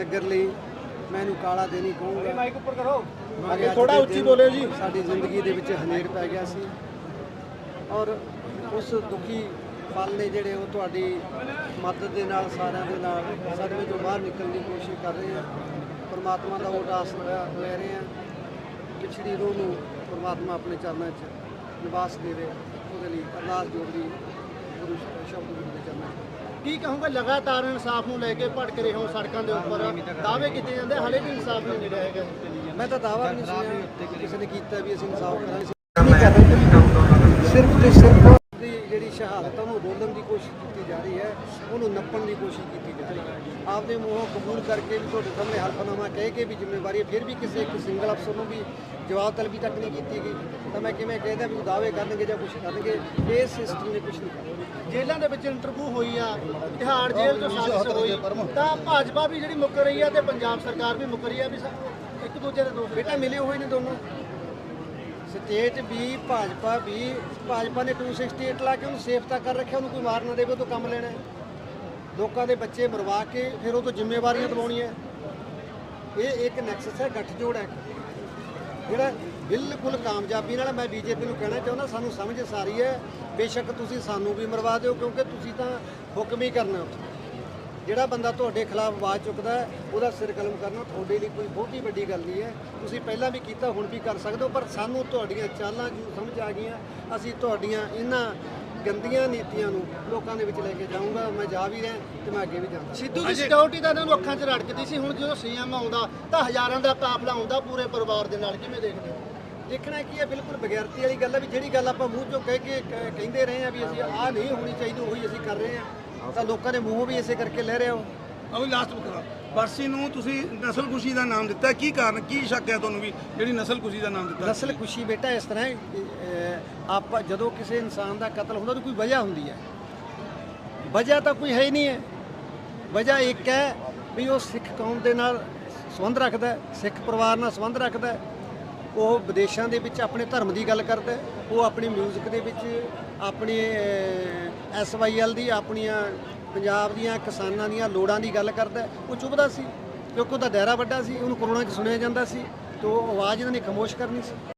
ਨਗਰ ਲਈ ਮੈਂ ਇਹਨੂੰ ਕਾਲਾ ਦਿਨ ਹੀ ਕਹੂੰਗਾ। ਮਾਈਕ ਉੱਪਰ ਕਰੋ। ਥੋੜਾ ਥੋੜ੍ਹਾ ਉੱਚੀ ਬੋਲਿਓ ਜੀ। ਸਾਡੀ ਜ਼ਿੰਦਗੀ ਦੇ ਵਿੱਚ ਹਨੇਰ ਪੈ ਗਿਆ ਸੀ। ਔਰ ਉਸ ਦੁਖੀ ਪਲ ਨੇ ਜਿਹੜੇ ਉਹ ਤੁਹਾਡੀ ਮਦਦ ਦੇ ਨਾਲ ਸਾਰਿਆਂ ਦੇ ਨਾਲ ਸਦਮੇ ਤੋਂ ਬਾਹਰ ਨਿਕਲਣ ਦੀ ਕੋਸ਼ਿਸ਼ ਕਰ ਰਹੇ ਆ ਪਰਮਾਤਮਾ ਦਾ ਉਹ ਆਸ ਲੈ ਰਹੇ ਆ ਪਿਛੜੀ ਰੂਹ ਨੂੰ ਪਰਮਾਤਮਾ ਆਪਣੇ ਚਰਨਾਂ 'ਚ ਨਿਵਾਸ ਦੇਵੇ ਉਹਦੇ ਲਈ ਅਰਦਾਸ ਜੋੜਦੀ ਗੁਰੂ ਸ਼ਬਦ ਦੇ ਚਰਨਾਂ 'ਚ। ਕੀ ਕਹੂੰਗਾ ਲਗਾਤਾਰ ਇਨਸਾਫ ਨੂੰ ਲੈ ਕੇ ਭਟਕ ਰਹੇ ਹੋ ਸੜਕਾਂ ਦੇ ਉੱਪਰ। ਦਾਅਵੇ ਕੀਤੇ ਜਾਂਦੇ ਹਲੇ ਵੀ ਇਨਸਾਫ ਨਹੀਂ ਮਿਲਿਆ ਹੈਗਾ। ਮੈਂ ਤਾਂ ਦਾਅਵਾ ਨਹੀਂ ਸੁਣਿਆ। ਕਿਸੇ ਨੇ ਕੀਤਾ ਵੀ ਅਸੀਂ ਇਨਸਾਫ ਕਰਾਂਗੇ। ਸਿਰਫ ਤੇ ਸਿਰਫ ਦੀ ਜਿਹੜੀ ਸ਼ਹਾਦਤ ਉਹਨੂੰ ਰੋਲਣ ਦੀ ਕੋਸ਼ਿਸ਼ ਕੀਤੀ ਜਾ ਰਹੀ ਹੈ ਉਹਨੂੰ ਨੱਪਣ ਦੀ ਕੋਸ਼ਿਸ਼ ਕੀਤੀ ਜਾ ਰਹੀ ਹੈ। ਆਪਦੇ ਮੂੰਹੋਂ ਕਬੂਲ ਕਰਕੇ ਵੀ ਤੁਹਾਡੇ ਸਾਹਮਣੇ ਹਲਫਨਾਮਾ ਕਹਿ ਕੇ ਵੀ ਜ਼ਿੰਮੇਵਾਰੀ ਫਿਰ ਵੀ ਕਿਸੇ ਇੱਕ ਸਿੰਗਲ ਅਫਸਰ ਨੂੰ ਵੀ ਜਵਾਬ ਤਲਬੀ ਤੱਕ ਨਹੀਂ ਕੀਤੀ ਗਈ। ਤਾਂ ਮੈਂ ਕਿਵੇਂ ਕਹਿੰਦਾ ਵੀ ਉਹ ਦਾਅਵੇ ਕਰਨਗੇ ਜਾਂ ਕੁਝ ਕਰਨਗੇ ਇਸ ਸਿਸਟਮ ਨੇ ਕੁਝ ਨਹੀਂ ਕਰਨਾ। ਜੇਲ੍ਹਾਂ ਦੇ ਵਿੱਚ ਇੰਟਰਵਿਊ ਹੋਈ ਆ ਤਿਹਾੜ ਜੇਲ੍ਹ ਤੋਂ ਸਾਜ਼ਿਸ਼ ਹੋਈ ਤਾਂ ਭਾਜਪਾ ਵੀ ਜਿਹੜੀ ਮੁੱਕਰ ਰਹੀ ਆ ਤੇ ਪੰਜਾਬ ਸਰਕਾਰ ਵੀ ਮੁੱਕਰ ਰਹੀ ਆ ਵੀ ਇੱਕ ਦੂਜੇ ਦੇ ਦੋਸ਼ ਬੇਟਾ ਮਿਲੇ ਹੋਏ ਨੇ ਦੋਨੋਂ। ਸਟੇਟ ਵੀ ਭਾਜਪਾ ਵੀ ਭਾਜਪਾ ਨੇ 268 ਲਾ ਕੇ ਉਹਨੂੰ ਸੇਫਤਾ ਕਰ ਰੱਖਿਆ ਉਹਨੂੰ ਕੋਈ ਮਾਰ ਨਾ ਦੇਵੇ ਉਹ ਤੋਂ ਕੰਮ ਲੈਣਾ। ਲੋਕਾਂ ਦੇ ਬੱਚੇ ਮਰਵਾ ਕੇ ਫਿਰ ਉਹ ਤੋਂ ਜ਼ਿੰਮੇਵਾਰੀਆਂ ਦਿਵਾਉਣੀਆਂ। ਇਹ ਇੱਕ ਨੈਕਸਸ ਹੈ, ਗੱਠਜੋੜ ਹੈ ਜਿਹੜਾ ਬਿਲਕੁਲ ਕਾਮਯਾਬੀ ਨਾਲ ਮੈਂ ਬੀਜੇਪੀ ਨੂੰ ਕਹਿਣਾ ਚਾਹੁੰਦਾ, ਸਾਨੂੰ ਸਮਝ ਸਾਰੀ ਹੈ। ਬੇਸ਼ੱਕ ਤੁਸੀਂ ਸਾਨੂੰ ਵੀ ਮਰਵਾ ਦਿਓ, ਕਿਉਂਕਿ ਤੁਸੀਂ ਤਾਂ ਹੁਕਮ ਹੀ ਕਰਨਾ ਜਿਹੜਾ ਬੰਦਾ ਤੁਹਾਡੇ ਖਿਲਾਫ ਆਵਾਜ਼ ਚੁੱਕਦਾ ਉਹਦਾ ਸਿਰ ਕਲਮ ਕਰਨਾ ਤੁਹਾਡੇ ਲਈ ਕੋਈ ਬਹੁਤੀ ਵੱਡੀ ਗੱਲ ਨਹੀਂ ਹੈ। ਤੁਸੀਂ ਪਹਿਲਾਂ ਵੀ ਕੀਤਾ, ਹੁਣ ਵੀ ਕਰ ਸਕਦੇ ਹੋ, ਪਰ ਸਾਨੂੰ ਤੁਹਾਡੀਆਂ ਚਾਲਾਂ ਜੋ ਸਮਝ ਆ ਗਈਆਂ, ਅਸੀਂ ਤੁਹਾਡੀਆਂ ਇਹਨਾਂ ਗੰਦੀਆਂ ਨੀਤੀਆਂ ਨੂੰ ਲੋਕਾਂ ਦੇ ਵਿੱਚ ਲੈ ਕੇ ਜਾਊਂਗਾ ਮੈਂ ਜਾ ਵੀ ਰਿਹਾ ਤੇ ਮੈਂ ਅੱਗੇ ਵੀ ਜਾਵਾਂਗਾ ਸਿੱਧੂ ਦੀ ਸਿਕਿਉਰਿਟੀ ਤਾਂ ਇਹਨਾਂ ਨੂੰ ਅੱਖਾਂ 'ਚ ਰੜਕਦੀ ਸੀ ਹੁਣ ਜਦੋਂ ਸੀਐਮ ਆਉਂਦਾ ਤਾਂ ਹਜ਼ਾਰਾਂ ਦਾ ਕਾਫਲਾ ਆਉਂਦਾ ਪੂਰੇ ਪਰਿਵਾਰ ਦੇ ਨਾਲ ਕਿਵੇਂ ਦੇਖਦੇ ਹੋ? ਦੇਖਣਾ ਕੀ ਹੈ ਬਿਲਕੁਲ ਬਗੈਰਤੀ ਵਾਲੀ ਗੱਲ ਹੈ ਵੀ ਜਿਹੜੀ ਗੱਲ ਆਪਾਂ ਮੂੰਹ ਚੋਂ ਕਹਿ ਕੇ ਕਹਿੰਦੇ ਰਹੇ ਆ ਵੀ ਅਸੀਂ ਆਹ ਨਹੀਂ ਹੋਣੀ ਚਾਹੀਦੀ ਉਹੀ ਅਸੀਂ ਕਰ ਰਹੇ ਆ ਤਾਂ ਲੋਕਾਂ ਦੇ ਮੂੰਹੋਂ ਵੀ ਇਸੇ ਕਰਕੇ ਲੈ ਰਹੇ ਹੋ। ਅਬ ਲਾਸਟ ਬਕਰਾ ਬਰਸੀ ਨੂੰ ਤੁਸੀਂ ਨਸਲ ਖੁਸ਼ੀ ਦਾ ਨਾਮ ਦਿੱਤਾ ਕੀ ਕਾਰਨ ਕੀ ਸ਼ੱਕ ਹੈ ਤੁਹਾਨੂੰ ਵੀ ਜਿਹੜੀ ਨਸਲ ਖੁਸ਼ੀ ਦਾ ਨਾਮ ਦਿੱਤਾ? ਨਸਲ ਖੁਸ਼ੀ ਬੇਟਾ ਇਸ ਤਰ੍ਹਾਂ ਹੈ ਆਪਾਂ ਜਦੋਂ ਕਿਸੇ ਇਨਸਾਨ ਦਾ ਕਤਲ ਹੁੰਦਾ ਉਹਦੀ ਕੋਈ ਵਜ੍ਹਾ ਹੁੰਦੀ ਹੈ। ਵਜ੍ਹਾ ਤਾਂ ਕੋਈ ਹੈ ਹੀ ਨਹੀਂ ਹੈ। ਵਜ੍ਹਾ ਇੱਕ ਹੈ ਵੀ ਉਹ ਸਿੱਖ ਕੌਮ ਦੇ ਨਾਲ ਸੰਬੰਧ ਰੱਖਦਾ ਸਿੱਖ ਪਰਿਵਾਰ ਨਾਲ ਸੰਬੰਧ ਰੱਖਦਾ ਉਹ ਵਿਦੇਸ਼ਾਂ ਦੇ ਵਿੱਚ ਆਪਣੇ ਧਰਮ ਦੀ ਗੱਲ ਕਰਦਾ ਉਹ ਆਪਣੀ 뮤직 ਦੇ ਵਿੱਚ, ਆਪਣੀ ਐਸਵਾਈਐਲ ਦੀ, ਆਪਣੀਆਂ ਪੰਜਾਬ ਦੀਆਂ ਕਿਸਾਨਾਂ ਦੀਆਂ ਲੋੜਾਂ ਦੀ ਗੱਲ ਕਰਦਾ ਉਹ ਚੁੱਭਦਾ ਸੀ, ਕਿਉਂਕਿ ਉਹਦਾ ਦਾਇਰਾ ਵੱਡਾ ਸੀ, ਉਹਨੂੰ ਕਰੋਨਾ 'ਚ ਸੁਣਿਆ ਜਾਂਦਾ ਸੀ, ਤੇ ਉਹ ਆਵਾਜ਼ ਇਹਨਾਂ ਨੇ ਖਾਮੋਸ਼ ਕਰਨੀ ਸੀ।